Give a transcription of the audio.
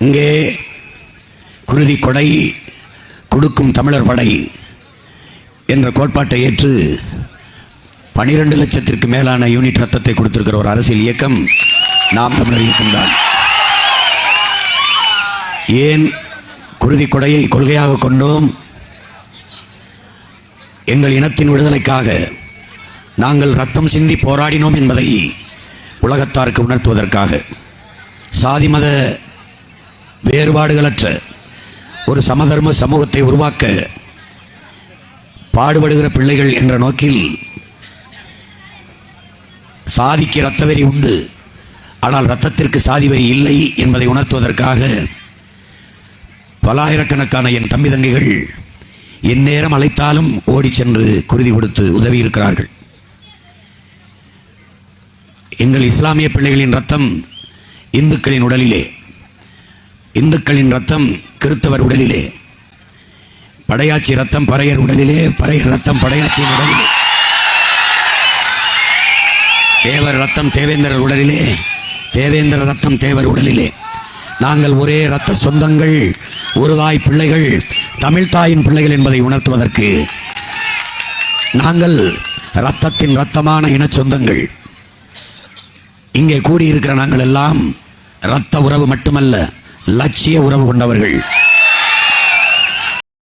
இங்கே குருதி கொடை கொடுக்கும் தமிழர் படை என்ற கோட்பாட்டை ஏற்று பனிரெண்டு லட்சத்திற்கு மேலான யூனிட் ரத்தத்தை கொடுத்திருக்கிற ஒரு அரசியல் இயக்கம் நாம் தமிழர் இயக்கம்தான் ஏன் குருதி கொடையை கொள்கையாக கொண்டோம்? எங்கள் இனத்தின் விடுதலைக்காக நாங்கள் ரத்தம் சிந்தி போராடினோம் என்பதை உலகத்தாருக்கு உணர்த்துவதற்காக. சாதி மத வேறுபாடுகளற்ற ஒரு சமதர்ம சமூகத்தை உருவாக்க பாடுபடுகிற பிள்ளைகள் என்ற நோக்கில் சாதிக்கு இரத்த வெறி உண்டு. ஆனால் ரத்தத்திற்கு சாதி வரி இல்லை என்பதை உணர்த்துவதற்காக பலாயிரக்கணக்கான என் தம்பி தங்கைகள் எந்நேரம் அழைத்தாலும் ஓடிச் சென்று குருதி கொடுத்து உதவி இருக்கிறார்கள் எங்கள் இஸ்லாமிய பிள்ளைகளின் ரத்தம் இந்துக்களின் உடலிலே இந்துக்களின் ரத்தம் கிறித்தவர் உடலிலே. படையாச்சி ரத்தம் பறையர் உடலிலே பறையர் ரத்தம் படையாச்சியின் உடலிலே. தேவர் ரத்தம் தேவேந்திரர் உடலிலே தேவேந்திர ரத்தம் தேவர் உடலிலே. நாங்கள் ஒரே ரத்த சொந்தங்கள் ஒரு தாய் பிள்ளைகள் தமிழ் தாயின் பிள்ளைகள் என்பதை உணர்த்துவதற்கு நாங்கள் ரத்தத்தின் ரத்தமான இன சொந்தங்கள். இங்கே கூடியிருக்கிற நாங்கள் எல்லாம் இரத்த உறவு மட்டுமல்ல லட்சிய உறவு கொண்டவர்கள்.